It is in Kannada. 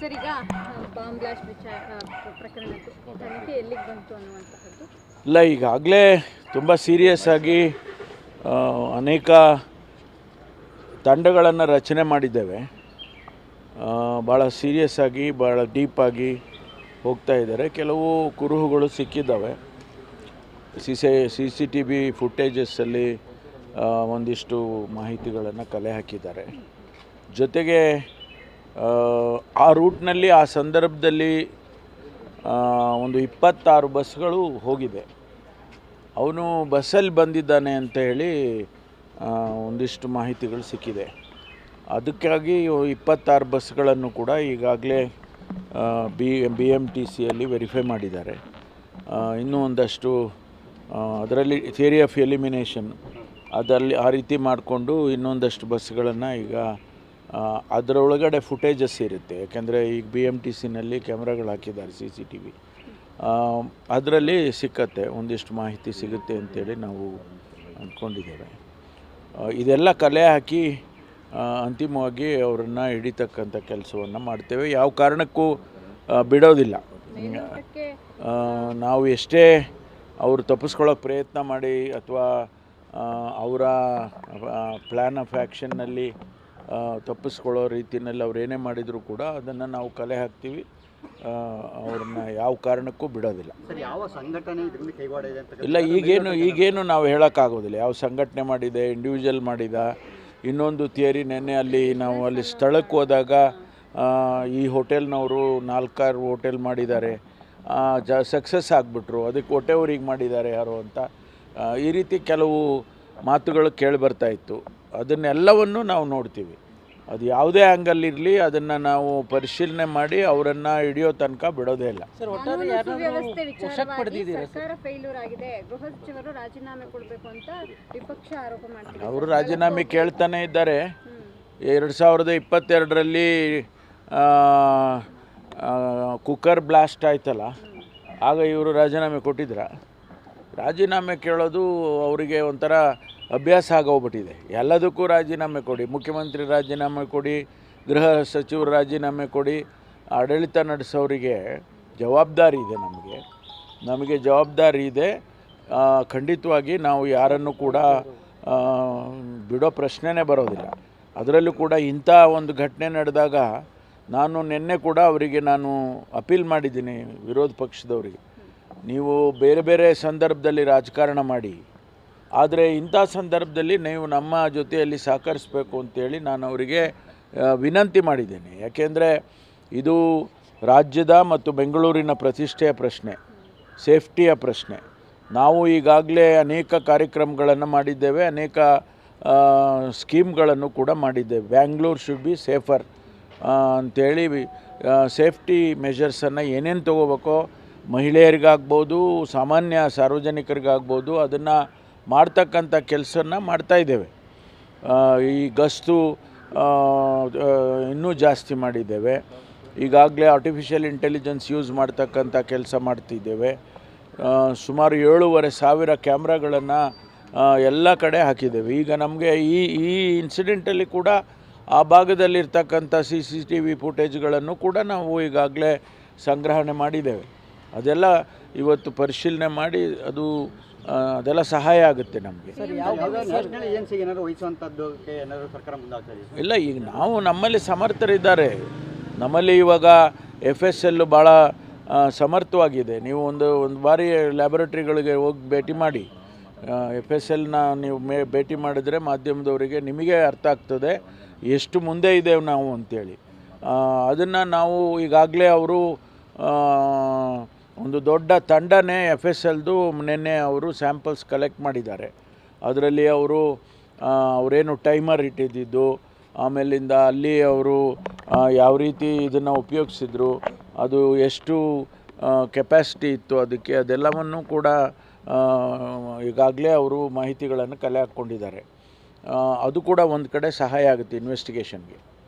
ಸರ್, ಈಗ ವಿಚಾರ ಎಲ್ಲಿಗೆ ಬಂತು ಅನ್ನುವಂತಹದ್ದು? ಇಲ್ಲ, ಈಗಾಗಲೇ ತುಂಬ ಸೀರಿಯಸ್ ಆಗಿ ಅನೇಕ ತಂಡಗಳನ್ನು ರಚನೆ ಮಾಡಿದ್ದೇವೆ. ಭಾಳ ಸೀರಿಯಸ್ ಆಗಿ ಭಾಳ ಡೀಪಾಗಿ ಹೋಗ್ತಾ ಇದ್ದಾರೆ. ಕೆಲವು ಕುರುಹುಗಳು ಸಿಕ್ಕಿದ್ದಾವೆ. C C C T V ಫುಟೇಜಸ್ಸಲ್ಲಿ ಒಂದಿಷ್ಟು ಮಾಹಿತಿಗಳನ್ನು ಕಲೆ ಹಾಕಿದ್ದಾರೆ. ಜೊತೆಗೆ ಆ, ರೂಟ್ನಲ್ಲಿ ಆ ಸಂದರ್ಭದಲ್ಲಿ ಒಂದು ಇಪ್ಪತ್ತಾರು ಬಸ್ಗಳು ಹೋಗಿದೆ. ಅವನು ಬಸ್ಸಲ್ಲಿ ಬಂದಿದ್ದಾನೆ ಅಂತ ಹೇಳಿ ಒಂದಿಷ್ಟು ಮಾಹಿತಿಗಳು ಸಿಕ್ಕಿದೆ. ಅದಕ್ಕಾಗಿ ಇಪ್ಪತ್ತಾರು ಬಸ್ಗಳನ್ನು ಕೂಡ ಈಗಾಗಲೇ ಬಿ ಬಿ ಎಂ ಟಿ ಸಿಯಲ್ಲಿ ವೆರಿಫೈ ಮಾಡಿದ್ದಾರೆ. ಇನ್ನೂ ಒಂದಷ್ಟು ಅದರಲ್ಲಿ ಥಿಯರಿ ಆಫ್ ಎಲಿಮಿನೇಷನ್ ಅದರಲ್ಲಿ ಆ ರೀತಿ ಮಾಡಿಕೊಂಡು ಇನ್ನೊಂದಷ್ಟು ಬಸ್ಗಳನ್ನು ಈಗ ಅದರೊಳಗಡೆ ಫುಟೇಜಸ್ ಇರುತ್ತೆ. ಯಾಕೆಂದರೆ ಈಗ ಬಿ ಎಂ ಟಿ ಸಿನಲ್ಲಿ ಕ್ಯಾಮ್ರಾಗಳು ಹಾಕಿದ್ದಾರೆ ಸಿ ಸಿ ಟಿ ವಿ ಅದರಲ್ಲಿ ಸಿಕ್ಕತ್ತೆ ಒಂದಿಷ್ಟು ಮಾಹಿತಿ ಸಿಗುತ್ತೆ ಅಂತೇಳಿ ನಾವು ಅಂದ್ಕೊಂಡಿದ್ದೇವೆ ಇದೆಲ್ಲ ಕಲೆ ಹಾಕಿ ಅಂತಿಮವಾಗಿ ಅವರನ್ನು ಹಿಡಿತಕ್ಕಂಥ ಕೆಲಸವನ್ನು ಮಾಡ್ತೇವೆ. ಯಾವ ಕಾರಣಕ್ಕೂ ಬಿಡೋದಿಲ್ಲ. ನಾವು ಎಷ್ಟೇ ಅವರು ತಪ್ಪಿಸ್ಕೊಳ್ಳೋಕೆ ಪ್ರಯತ್ನ ಮಾಡಿ ಅಥವಾ ಅವರ ಪ್ಲ್ಯಾನ್ ಆಫ್ ಆ್ಯಕ್ಷನ್ನಲ್ಲಿ ತಪ್ಪಿಸ್ಕೊಳ್ಳೋ ರೀತಿಯಲ್ಲಿ ಅವ್ರು ಏನೇ ಮಾಡಿದರೂ ಕೂಡ ಅದನ್ನು ನಾವು ಕಲೆ ಹಾಕ್ತೀವಿ. ಅವ್ರನ್ನ ಯಾವ ಕಾರಣಕ್ಕೂ ಬಿಡೋದಿಲ್ಲ. ಸರ್ ಯಾವ ಸಂಘಟನೆ ಇಲ್ಲ ಈಗೇನು ಈಗೇನು ನಾವು ಹೇಳೋಕ್ಕಾಗೋದಿಲ್ಲ. ಯಾವ ಸಂಘಟನೆ ಮಾಡಿದೆ ಇಂಡಿವಿಜುವಲ್ ಮಾಡಿದ ಇನ್ನೊಂದು ಥಿಯರಿ ನೆನ್ನೆ ಅಲ್ಲಿ ನಾವು ಅಲ್ಲಿ ಸ್ಥಳಕ್ಕೆ ಹೋದಾಗ ಈ ಹೋಟೆಲ್ನವರು ನಾಲ್ಕಾರು ಹೋಟೆಲ್ ಮಾಡಿದ್ದಾರೆ. ಜ ಸಕ್ಸಸ್ ಆಗಿಬಿಟ್ರು. ಅದಕ್ಕೆ ಹೊಟ್ಟೆವ್ರಿಗೆ ಮಾಡಿದ್ದಾರೆ ಯಾರು ಅಂತ. ಈ ರೀತಿ ಕೆಲವು ಮಾತುಗಳು ಕೇಳಿ ಬರ್ತಾ ಇತ್ತು. ಅದನ್ನೆಲ್ಲವನ್ನು ನಾವು ನೋಡ್ತೀವಿ. ಅದು ಯಾವುದೇ ಆ್ಯಂಗಲ್ ಇರಲಿ ಅದನ್ನು ನಾವು ಪರಿಶೀಲನೆ ಮಾಡಿ ಅವರನ್ನು ಹಿಡಿಯೋ ತನಕ ಬಿಡೋದೇ ಇಲ್ಲ. ಕಾನೂನು ಸುವ್ಯವಸ್ಥೆ ವಿಚಾರವಾಗಿ ಸರ್ಕಾರ ಫೇಲ್ಯೂರ್ ಆಗಿದೆ ಗೃಹ ಸಚಿವರು ಕೊಡಬೇಕು ಅಂತ ವಿಪಕ್ಷ ಆರೋಪ ಮಾಡ್ತಿದೆ ಅವರು ರಾಜೀನಾಮೆ ಕೇಳ್ತಾನೆ ಇದ್ದಾರೆ. ಎರಡು ಸಾವಿರದ ಇಪ್ಪತ್ತೆರಡರಲ್ಲಿ ಕುಕ್ಕರ್ ಬ್ಲಾಸ್ಟ್ ಆಯ್ತಲ್ಲ ಆಗ ಇವರು ರಾಜೀನಾಮೆ ಕೊಟ್ಟಿದ್ರ? ರಾಜೀನಾಮೆ ಕೇಳೋದು ಅವರಿಗೆ ಒಂಥರ ಅಭ್ಯಾಸ ಆಗೋಗ್ಬಿಟ್ಟಿದೆ. ಎಲ್ಲದಕ್ಕೂ ರಾಜೀನಾಮೆ ಕೊಡಿ, ಮುಖ್ಯಮಂತ್ರಿ ರಾಜೀನಾಮೆ ಕೊಡಿ, ಗೃಹ ಸಚಿವರು ರಾಜೀನಾಮೆ ಕೊಡಿ. ಆಡಳಿತ ನಡೆಸೋರಿಗೆ ಜವಾಬ್ದಾರಿ ಇದೆ ನಮಗೆ. ನಮಗೆ ಜವಾಬ್ದಾರಿ ಇದೆ. ಖಂಡಿತವಾಗಿ ನಾವು ಯಾರನ್ನು ಕೂಡ ಬಿಡೋ ಪ್ರಶ್ನೆನೇ ಬರೋದಿಲ್ಲ. ಅದರಲ್ಲೂ ಕೂಡ ಇಂಥ ಒಂದು ಘಟನೆ ನಡೆದಾಗ ನಾನು ನಿನ್ನೆ ಕೂಡ ಅವರಿಗೆ ನಾನು ಅಪೀಲ್ ಮಾಡಿದ್ದೀನಿ ವಿರೋಧ ಪಕ್ಷದವರಿಗೆ. ನೀವು ಬೇರೆ ಬೇರೆ ಸಂದರ್ಭದಲ್ಲಿ ರಾಜಕಾರಣ ಮಾಡಿ. ಆದರೆ ಇಂಥ ಸಂದರ್ಭದಲ್ಲಿ ನೀವು ನಮ್ಮ ಜೊತೆಯಲ್ಲಿ ಸಹಕರಿಸಬೇಕು ಅಂತೇಳಿ ನಾನು ಅವರಿಗೆ ವಿನಂತಿ ಮಾಡಿದ್ದೇನೆ. ಯಾಕೆಂದರೆ ಇದು ರಾಜ್ಯದ ಮತ್ತು ಬೆಂಗಳೂರಿನ ಪ್ರತಿಷ್ಠೆಯ ಪ್ರಶ್ನೆ, ಸೇಫ್ಟಿಯ ಪ್ರಶ್ನೆ. ನಾವು ಈಗಾಗಲೇ ಅನೇಕ ಕಾರ್ಯಕ್ರಮಗಳನ್ನು ಮಾಡಿದ್ದೇವೆ, ಅನೇಕ ಸ್ಕೀಮ್ಗಳನ್ನು ಕೂಡ ಮಾಡಿದ್ದೇವೆ. ಬ್ಯಾಂಗ್ಳೂರ್ ಶುಡ್ ಬಿ ಸೇಫರ್ ಅಂಥೇಳಿ ಸೇಫ್ಟಿ ಮೆಷರ್ಸನ್ನು ಏನೇನು ತೊಗೋಬೇಕೋ ಮಹಿಳೆಯರಿಗಾಗ್ಬೋದು, ಸಾಮಾನ್ಯ ಸಾರ್ವಜನಿಕರಿಗಾಗ್ಬೋದು, ಅದನ್ನು ಮಾಡ್ತಕ್ಕಂಥ ಕೆಲಸನ ಮಾಡ್ತಾಯಿದ್ದೇವೆ ಈ ಗಸ್ತು ಇನ್ನೂ ಜಾಸ್ತಿ ಮಾಡಿದ್ದೇವೆ. ಈಗಾಗಲೇ ಆರ್ಟಿಫಿಷಿಯಲ್ ಇಂಟೆಲಿಜೆನ್ಸ್ ಯೂಸ್ ಮಾಡ್ತಕ್ಕಂಥ ಕೆಲಸ ಮಾಡ್ತಿದ್ದೇವೆ. ಸುಮಾರು ಏಳೂವರೆ ಸಾವಿರ ಕ್ಯಾಮ್ರಾಗಳನ್ನು ಎಲ್ಲ ಕಡೆ ಹಾಕಿದ್ದೇವೆ. ಈಗ ನಮಗೆ ಈ ಈ ಇನ್ಸಿಡೆಂಟಲ್ಲಿ ಕೂಡ ಆ ಭಾಗದಲ್ಲಿರ್ತಕ್ಕಂಥ ಸಿ ಸಿ ಟಿ ವಿ ಫುಟೇಜ್ಗಳನ್ನು ಕೂಡ ನಾವು ಈಗಾಗಲೇ ಸಂಗ್ರಹಣೆ ಮಾಡಿದ್ದೇವೆ. ಅದೆಲ್ಲ ಇವತ್ತು ಪರಿಶೀಲನೆ ಮಾಡಿ ಅದು ಅದೆಲ್ಲ ಸಹಾಯ ಆಗುತ್ತೆ ನಮಗೆ. ಇಲ್ಲ ಈಗ ನಾವು ನಮ್ಮಲ್ಲಿ ಸಮರ್ಥರಿದ್ದಾರೆ. ನಮ್ಮಲ್ಲಿ ಇವಾಗ ಎಫ್ ಎಸ್ ಎಲ್ ಭಾಳ ಸಮರ್ಥವಾಗಿದೆ. ನೀವು ಒಂದು ಒಂದು ಬಾರಿ ಲ್ಯಾಬೊರೇಟ್ರಿಗಳಿಗೆ ಹೋಗಿ ಭೇಟಿ ಮಾಡಿ. ಎಫ್ ಎಸ್ ಎಲ್ನ ನೀವು ಮೇ ಭೇಟಿ ಮಾಡಿದರೆ ಮಾಧ್ಯಮದವರಿಗೆ ನಿಮಗೆ ಅರ್ಥ ಆಗ್ತದೆ. ಎಷ್ಟು ಮುಂದೆ ಇದ್ದೇವೆ ನಾವು ಅಂತೇಳಿ. ಅದನ್ನು ನಾವು ಈಗಾಗಲೇ ಅವರು ಒಂದು ದೊಡ್ಡ ತಂಡನೇ ಎಫ್ ಎಸ್ ಎಲ್ದು ನಿನ್ನೆ ಅವರು ಸ್ಯಾಂಪಲ್ಸ್ ಕಲೆಕ್ಟ್ ಮಾಡಿದ್ದಾರೆ. ಅದರಲ್ಲಿ ಅವರು ಅವರೇನು ಟೈಮರ್ ಇಟ್ಟಿದ್ದಿದ್ದು ಆಮೇಲಿಂದ ಅಲ್ಲಿ ಅವರು ಯಾವ ರೀತಿ ಇದನ್ನು ಉಪಯೋಗಿಸಿದ್ರು, ಅದು ಎಷ್ಟು ಕೆಪ್ಯಾಸಿಟಿ ಇತ್ತು ಅದಕ್ಕೆ ಅದೆಲ್ಲವನ್ನು ಕೂಡ ಈಗಾಗಲೇ ಅವರು ಮಾಹಿತಿಗಳನ್ನು ಕಲೆ ಹಾಕ್ಕೊಂಡಿದ್ದಾರೆ. ಅದು ಕೂಡ ಒಂದು ಕಡೆ ಸಹಾಯ ಆಗುತ್ತೆ ಇನ್ವೆಸ್ಟಿಗೇಷನ್ಗೆ